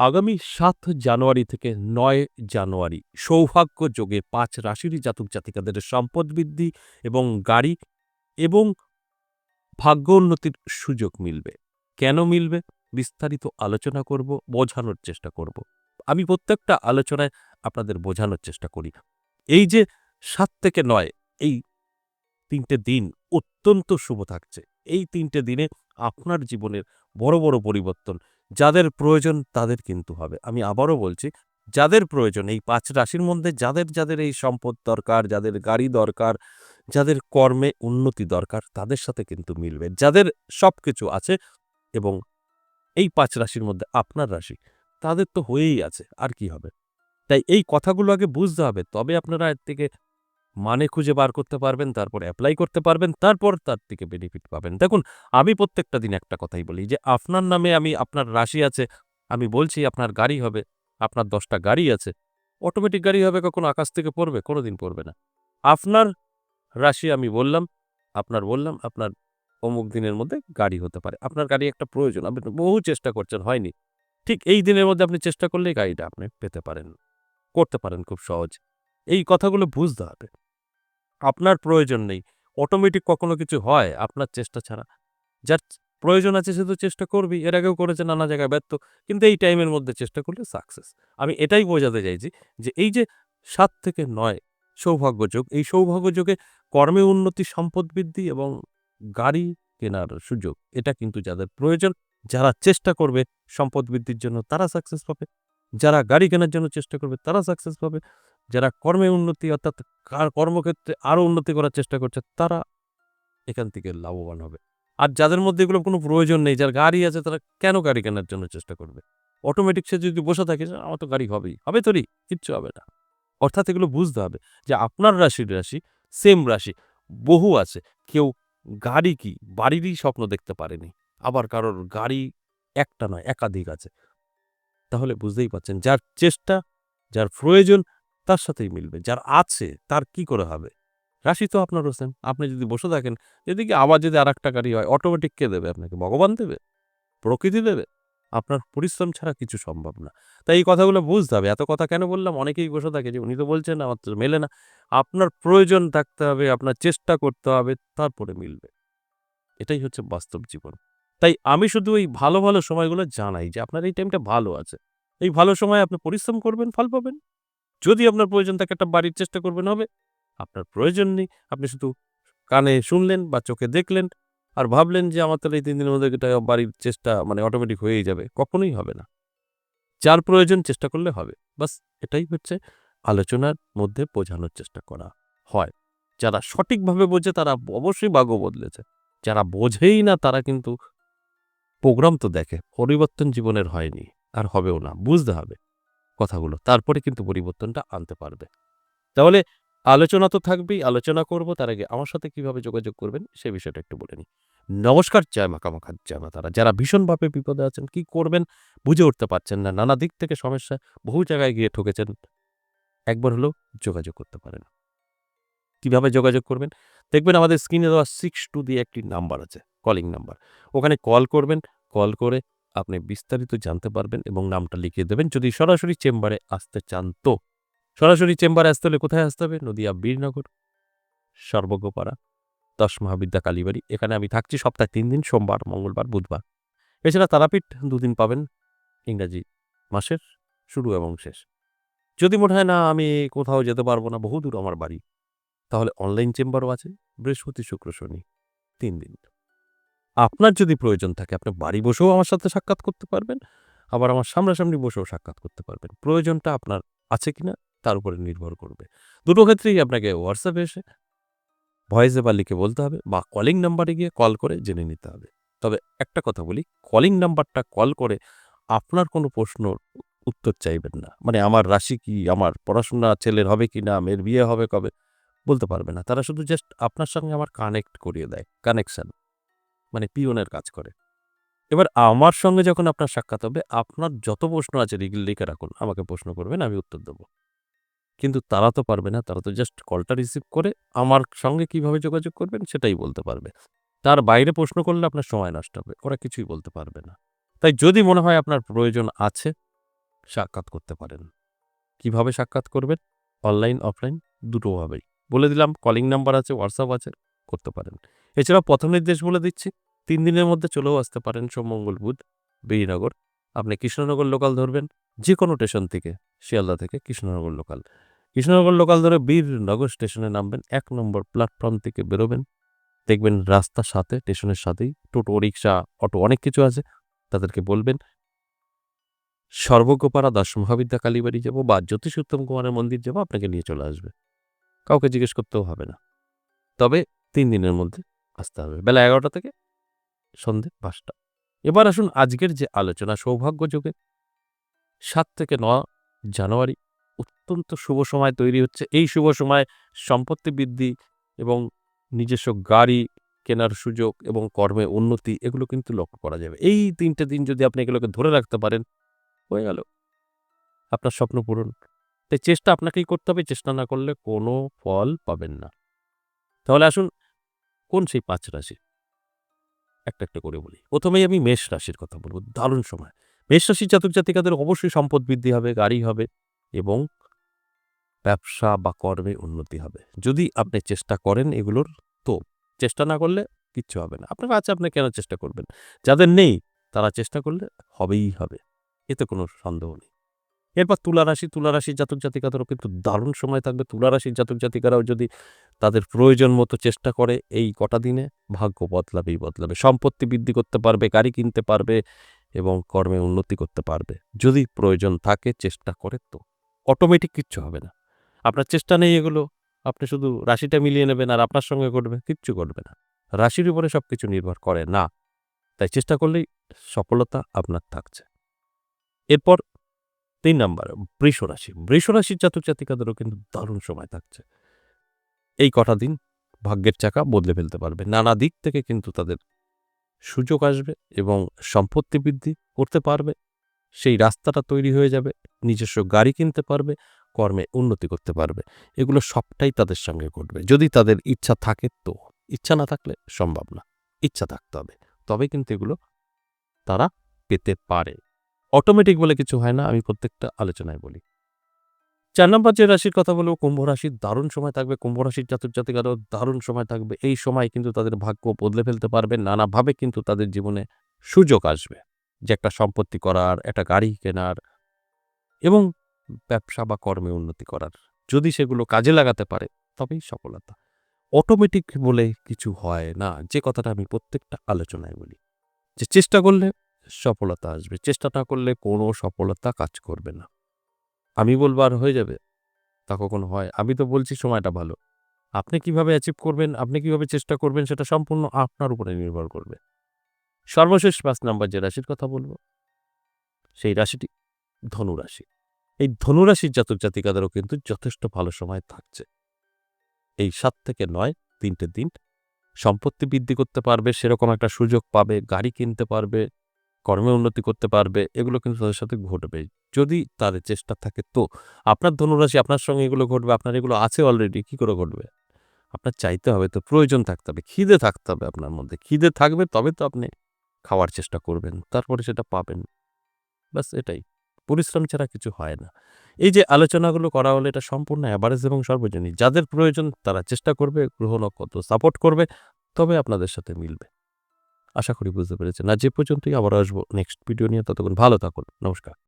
আগামী সাত জানুয়ারি থেকে নয় জানুয়ারি সৌভাগ্য যোগে পাঁচ রাশিরই জাতক জাতিকাদের সম্পদ বৃদ্ধি এবং গাড়ি এবং ভাগ্য উন্নতির সুযোগ মিলবে। কেন মিলবে? বিস্তারিত আলোচনা করব, বোঝানোর চেষ্টা করব। আমি প্রত্যেকটা আলোচনায় আপনাদের বোঝানোর চেষ্টা করি। এই যে সাত থেকে নয়, এই তিনটে দিন অত্যন্ত শুভ থাকছে। এই তিনটে দিনে আপনার জীবনের বড় বড় পরিবর্তন যাদের প্রয়োজন তাদের কিন্তু হবে। আমি আবারও বলছি, যাদের প্রয়োজন, এই পাঁচ রাশির মধ্যে যাদের যাদের এই সম্পদ দরকার, যাদের গাড়ি দরকার, যাদের কর্মে উন্নতি দরকার, তাদের সাথে কিন্তু মিলবে। যাদের সব কিছু আছে এবং এই পাঁচ রাশির মধ্যে আপনার রাশি, তাদের তো হয়েই আছে, আর কি হবে? তাই এই কথাগুলো আগে বুঝতে হবে। তবে আপনারা এর থেকে মানে খুঁজে বার করতে পারবেন, তারপর অ্যাপ্লাই করতে পারবেন, তারপর তার থেকে বেনিফিট পাবেন। দেখুন, আমি প্রত্যেকটা দিন একটা কথাই বলি যে, আপনার নামে আমি, আপনার রাশি আছে, আমি বলছি আপনার গাড়ি হবে, আপনার দশটা গাড়ি আছে অটোমেটিক গাড়ি হবে কখনো আকাশ থেকে পড়বে কোনো দিন পড়বে না। আপনার রাশি আমি বললাম, আপনার বললাম, আপনার অমুক দিনের মধ্যে গাড়ি হতে পারে। আপনার গাড়ি একটা প্রয়োজন, আপনি বহু চেষ্টা করছেন, হয়নি। ঠিক এই দিনের মধ্যে আপনি চেষ্টা করলেই গাড়িটা আপনি পেতে পারেন, করতে পারেন খুব সহজ। এই কথাগুলো বুঝতে হবে। আপনার প্রয়োজন নেই। অটোমেটিক কখনো কিছু হয় আপনার চেষ্টা ছাড়া। যার প্রয়োজন আছে সে তো চেষ্টা করবি এর আগেও করেছে, নানা জায়গায় ব্যর্থ। কিন্তু এই টাইমের মধ্যে চেষ্টা করলে সাকসেস আমি এটাই বোঝাতে চাইছি যে এই যে সাত থেকে নয় সৌভাগ্য যোগ, এই সৌভাগ্য যোগে কর্মে উন্নতি, সম্পদ বৃদ্ধি এবং গাড়ি কেনার সুযোগ, এটা কিন্তু যাদের প্রয়োজন, যারা চেষ্টা করবে সম্পদ বৃদ্ধির জন্য, তারা সাকসেস পাবে। যারা গাড়ি কেনার জন্য চেষ্টা করবে, তারা সাকসেস পাবে। যারা কর্মে উন্নতি, অর্থাৎ কার কর্মক্ষেত্রে আরও উন্নতি করার চেষ্টা করছে, তারা এখান থেকে লাভবান হবে। আর যাদের মধ্যে এগুলো কোনো প্রয়োজন নেই, যার গাড়ি আছে, তারা কেন গাড়ি কেনার জন্য চেষ্টা করবে? অটোমেটিক সে যদি বসে থাকে আমার তো গাড়ি হবেই, হবে তোরই কিচ্ছু হবে না। অর্থাৎ এগুলো বুঝতে হবে যে আপনার রাশির রাশি সেম রাশি, বহু আছে। কেউ গাড়ি কি বাড়িরই স্বপ্ন দেখতে পারেনি, আবার কারোর গাড়ি একটা নয়, একাধিক আছে। তাহলে বুঝতেই পাচ্ছেন যার চেষ্টা, যার প্রয়োজন তার সাথেই মিলবে। যার আছে, তার কি করে হবে? রাশি তো আপনার হোসেন আপনি যদি বসে থাকেন, এদিকে আবার যদি আর একটা গাড়ি হয় অটোমেটিক কে দেবে আপনাকে? ভগবান দেবে? প্রকৃতি দেবে? আপনার পরিশ্রম ছাড়া কিছু সম্ভব না। তাই এই কথাগুলো বুঝতে হবে। এত কথা কেন বললাম? অনেকেই বসে থাকে যে, উনি তো বলছেন, আমার তো মেলে না। আপনার প্রয়োজন থাকতে হবে, আপনার চেষ্টা করতে হবে, তারপরে মিলবে। এটাই হচ্ছে বাস্তব জীবন। তাই আমি শুধু এই ভালো ভালো সময়গুলো জানাই যে, আপনার এই টাইমটা ভালো আছে। এই ভালো সময় আপনি পরিশ্রম করবেন, ফল পাবেন। যদি আপনার প্রয়োজন থাকে একটা বাড়ির চেষ্টা করবেন, হবে। আপনার প্রয়োজন নেই, আপনি শুধু কানে শুনলেন বা চোখে দেখলেন আর ভাবলেন যে আমার তাহলে এই তিন দিনের মধ্যে এটা বাড়ির চেষ্টা মানে অটোমেটিক হয়েই যাবে, কখনোই হবে না। যার প্রয়োজন চেষ্টা করলে হবে, বাস এটাই হচ্ছে আলোচনার মধ্যে বোঝানোর চেষ্টা করা হয়। যারা সঠিকভাবে বোঝে তারা অবশ্যই ভাগ্য বদলেছে, যারা বোঝেই না তারা কিন্তু প্রোগ্রাম তো দেখে, পরিবর্তন জীবনের হয়নি, আর হবেও না, বুঝতে হবে। কথাগুলো, তারপরে কিন্তু পরিবর্তনটা আনতে পারবে। তাহলে আলোচনা তো থাকবেই, আলোচনা করব, তার আগে আমার সাথে কীভাবে যোগাযোগ করবেন, সে বিষয়টা একটু বলে নিই। নমস্কার, জয় মা কামাখার জয় মা তারা। যারা ভীষণভাবে বিপদে আছেন, কি করবেন বুঝে উঠতে পারছেন না, নানা দিক থেকে সমস্যা, বহু জায়গায় গিয়ে ঠকেছেন, একবার হলেও যোগাযোগ করতে পারেন। কীভাবে যোগাযোগ করবেন? দেখবেন আমাদের স্ক্রিনে দেওয়া সিক্স টু দিয়ে একটি নাম্বার আছে কলিং নাম্বার ওখানে কল করবেন কল করে আপনি বিস্তারিত জানতে পারবেন এবং নামটা লিখিয়ে দেবেন। যদি সরাসরি চেম্বারে আসতে চান তো। সরাসরি চেম্বারে আসতে হলে কোথায় আসতে হবে? নদিয়া বীরনগর সর্বজ্ঞপাড়া দশ মহাবিদ্যা কালীবাড়ি। এখানে আমি থাকছি সপ্তাহে তিন দিন, সোমবার, মঙ্গলবার, বুধবার। এছাড়া তারাপীঠ দুদিন পাবেন, ইংরাজি মাসের শুরু এবং শেষ। যদি মনে হয়, না, আমি কোথাও যেতে পারব না বহু দূর আমার বাড়ি, তাহলে অনলাইন চেম্বারও আছে, বৃহস্পতি, শুক্র, শনি, তিন দিন। আপনার যদি প্রয়োজন থাকে, আপনি বাড়ি বসেও আমার সাথে সাক্ষাৎ করতে পারবেন, আবার আমার সামনাসামনি বসেও সাক্ষাৎ করতে পারবেন। প্রয়োজনটা আপনার আছে কিনা, তার উপরে নির্ভর করবে। দুটো ক্ষেত্রেই আপনাকে হোয়াটসঅ্যাপে এসে ভয়েসে বা লিখে বলতে হবে, বা কলিং নাম্বারে গিয়ে কল করে জেনে নিতে হবে। তবে একটা কথা বলি কলিং নাম্বারটা কল করে আপনার কোনো প্রশ্ন উত্তর চাইবেন না। মানে আমার রাশি কি, আমার পড়াশোনা ছেলের হবে কি না মেয়ের বিয়ে হবে কবে, বলতে পারবে না। তারা শুধু জাস্ট আপনার সঙ্গে আমার কানেক্ট করিয়ে দেয় কানেকশন মানে পিওনের কাজ করে। এবার আমার সঙ্গে যখন আপনার সাক্ষাৎ হবে, আপনার যত প্রশ্ন আছে লিখে রাখুন, আমাকে প্রশ্ন করবেন, আমি উত্তর দেবো। কিন্তু তারা তো পারবে না, তারা তো জাস্ট কলটা রিসিভ করে আমার সঙ্গে কীভাবে যোগাযোগ করবেন সেটাই বলতে পারবে। তার বাইরে প্রশ্ন করলে আপনার সময় নষ্ট হবে, ওরা কিছুই বলতে পারবে না। তাই যদি মনে হয় আপনার প্রয়োজন আছে, সাক্ষাৎ করতে পারেন। কীভাবে সাক্ষাৎ করবেন? অনলাইন অফলাইন দুটোভাবেই। বলে দিলাম কলিং নাম্বার আছে হোয়াটসঅ্যাপ আছে করতে পারেন। এছাড়া পথ নির্দেশ বলে দিচ্ছি, তিন দিনের মধ্যে চলেও আসতে পারেন সোমমঙ্গল বুধ, বেরিনগর। আপনি কৃষ্ণনগর লোকাল ধরবেন যে কোনো স্টেশন থেকে, শিয়ালদা থেকে কৃষ্ণনগর লোকাল কৃষ্ণনগর লোকাল ধরে বীরনগর স্টেশনে নামবেন, এক নম্বর প্ল্যাটফর্ম থেকে বেরোবেন। দেখবেন রাস্তার সাথে স্টেশনের সাথেই টোটো, রিক্সা, অটো অনেক কিছু আছে, তাদেরকে বলবেন সর্বজ্ঞপাড়া দাস মহাবিদ্যা কালীবাড়ি যাব বা জ্যোতিষ উত্তম কুমারের মন্দির যাব, আপনাকে নিয়ে চলে আসবে। কাউকে জিজ্ঞেস করতেও হবে না। তবে তিন দিনের মধ্যে আসতে হবে। বেলা এগারোটা থেকে সন্ধে পাঁচটা। এবার আসুন আজকের যে আলোচনা সৌভাগ্য যুগে। সাত থেকে ন জানুয়ারি অত্যন্ত শুভ সময় তৈরি হচ্ছে। এই শুভ সময় সম্পত্তি বৃদ্ধি এবং নিজস্ব গাড়ি কেনার সুযোগ এবং কর্মে উন্নতি, এগুলো কিন্তু লক্ষ্য করা যাবে। এই তিনটে দিন যদি আপনি এগুলোকে ধরে রাখতে পারেন, হয়ে গেল। আপনার স্বপ্ন পূরণ। তাই চেষ্টা আপনাকেই করতে হবে, চেষ্টা না করলে কোনো ফল পাবেন না। তাহলে আসুন কোন সেই পাঁচ রাশি? একটা একটা করে বলি। প্রথমেই আমি মেষ রাশির কথা বলব। দারুণ সময়। মেষ রাশির জাতক জাতিকাদের অবশ্যই সম্পদ বৃদ্ধি হবে, গাড়ি হবে এবং ব্যবসা বা কর্মে উন্নতি হবে। যদি আপনি চেষ্টা করেন এগুলোর, তো চেষ্টা না করলে কিচ্ছু হবে না। আপনার আছে আপনি কেন চেষ্টা করবেন? যাদের নেই, তারা চেষ্টা করলে হবেই হবে। এতে কোনো সন্দেহ নেই। এরপর তুলা রাশি, তুলা রাশির জাতক জাতিকাদেরও কিন্তু দারুণ সময় থাকবে। তুলা রাশির জাতক জাতিকারাও যদি তাদের প্রয়োজন মতো চেষ্টা করে, এই কটা দিনে ভাগ্য বদলাবেই বদলাবে। সম্পত্তি বৃদ্ধি করতে পারবে, গাড়ি কিনতে পারবে এবং কর্মে উন্নতি করতে পারবে। যদি প্রয়োজন থাকে চেষ্টা করে তো। অটোমেটিক কিচ্ছু হবে না। আপনার চেষ্টা নেই এগুলো, আপনি শুধু রাশিটা মিলিয়ে নেবেন আর আপনার সঙ্গে ঘটবে, কিচ্ছু ঘটবে না। রাশির উপরে সব কিছু নির্ভর করে না। তাই চেষ্টা করলেই সফলতা আপনার থাকছে। এরপর তিন নাম্বার, বৃষ রাশি। বৃষ রাশির জাতক জাতিকাদেরও কিন্তু দারুণ সময় থাকছে। এই কটা দিন ভাগ্যের চাকা বদলে ফেলতে পারবে। নানা দিক থেকে কিন্তু তাদের সুযোগ আসবে এবং সম্পত্তি বৃদ্ধি করতে পারবে। সেই রাস্তাটা তৈরি হয়ে যাবে, নিজস্ব গাড়ি কিনতে পারবে, কর্মে উন্নতি করতে পারবে। এগুলো সবটাই তাদের সঙ্গে ঘটবে। যদি তাদের ইচ্ছা থাকে তো, ইচ্ছা না থাকলে সম্ভব না। ইচ্ছা থাকতে হবে। তবে কিন্তু এগুলো তারা পেতে পারে। অটোমেটিক বলে কিছু হয় না, আমি প্রত্যেকটা আলোচনায় বলি। চার নম্বর যে রাশির কথা বলব, কুম্ভ রাশির দারুণ সময় থাকবে, কুম্ভ রাশির জাতক জাতিকারও দারুণ সময় থাকবে। এই সময় কিন্তু তাদের ভাগ্য বদলে ফেলতে পারবে, নানাভাবে কিন্তু তাদের জীবনে সুযোগ আসবে যে একটা সম্পত্তি করার, একটা গাড়ি কেনার এবং ব্যবসা বা কর্মে উন্নতি করার। যদি সেগুলো কাজে লাগাতে পারে, তবেই সফলতা। অটোমেটিক বলে কিছু হয় না, যে কথাটা আমি প্রত্যেকটা আলোচনায় বলি। যে চেষ্টা করলে সফলতা আসবে। চেষ্টা না করলে কোনো সফলতা কাজ করবে না। আমি বলব আর হয়ে যাবে। তা কখনো হয়? আমি তো বলছি সময়টা ভালো। আপনি কীভাবে অ্যাচিভ করবেন? আপনি কীভাবে চেষ্টা করবেন? সেটা সম্পূর্ণ আপনার উপরে নির্ভর করবে। সর্বশেষ পাঁচ নাম্বার যে রাশির কথা বলব, সেই রাশিটি ধনুরাশি। এই ধনুরাশির জাতক জাতিকাদেরও কিন্তু যথেষ্ট ভালো সময় থাকছে। এই সাত থেকে নয় তিনটে দিন সম্পত্তি বৃদ্ধি করতে পারবে, সেরকম একটা সুযোগ পাবে, গাড়ি কিনতে পারবে কর্মে উন্নতি করতে পারবে, এগুলো কিন্তু তাদের সাথে ঘটবে। যদি তাদের চেষ্টা থাকে তো, আপনার ধনুরাশি আপনার সঙ্গে এগুলো ঘটবে, আপনার এগুলো আছে অলরেডি কি করে ঘটবে? আপনার চাইতে হবে তো, প্রয়োজন থাকতে হবে, খিদে থাকতে হবে আপনার মধ্যে। খিদে থাকবে তবে তো আপনি খাওয়ার চেষ্টা করবেন, তারপরে সেটা পাবেন। ব্যাস এটাই, পরিশ্রম ছাড়া কিছু হয় না। এই যে আলোচনাগুলো করা হলে, এটা সম্পূর্ণ অ্যাভারেজ এবং সর্বজনীন। যাদের প্রয়োজন তারা চেষ্টা করবে, গ্রহ নক্ষত্র সাপোর্ট করবে, তবে আপনাদের সাথে মিলবে। আশা করি বুঝতে পেরেছেন। আর যে পর্যন্তই আবার আসব নেক্সট ভিডিও নিয়ে, ততক্ষণ ভালো থাকুন। নমস্কার।